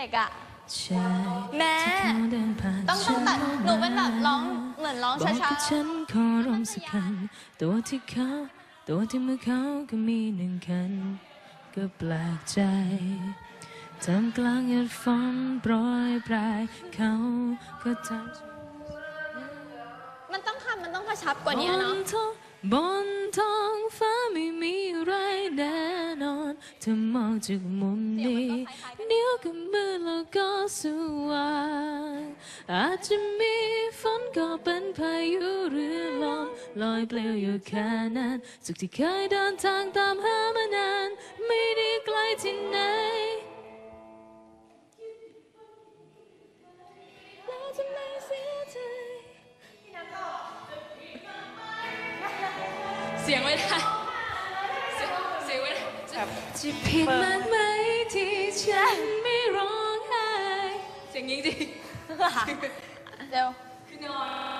ด็กอะใช่แม่ที่เขาเดินผ่านต้องต้องตัดหนูเป็นแบบร้องเหมือนร้องบอกช้ากับฉันขอร้องสักคำตัวที่เขาตัวที่มือเขาก็มีหนึ่งคันก็แปลกใจทำกลางหยาดฝนโปรยปลายเขาก็ทำๆมันต้องทำมันต้องกระชับกว่านี้เนาะบนท้องบนท้องฟ้า นอมองจากมุมนี้เดี๋ยวก็มืดแล้วก็สว่างอาจจะมีฝนก็เป็นพายุหรือลมลอยเปลวอยู่แค่นั้นสุขที่เคยเดินทางตามหามานานไม่ได้ไกลที่ไหนแล้วจะไม่เสียใจเสียงไม่ได้เสียงเสียงไม่ได้ จะผิดมากไหมที่ฉันไม่ร้องไห้เสียงนี้จริงเดี๋ยวคือนอน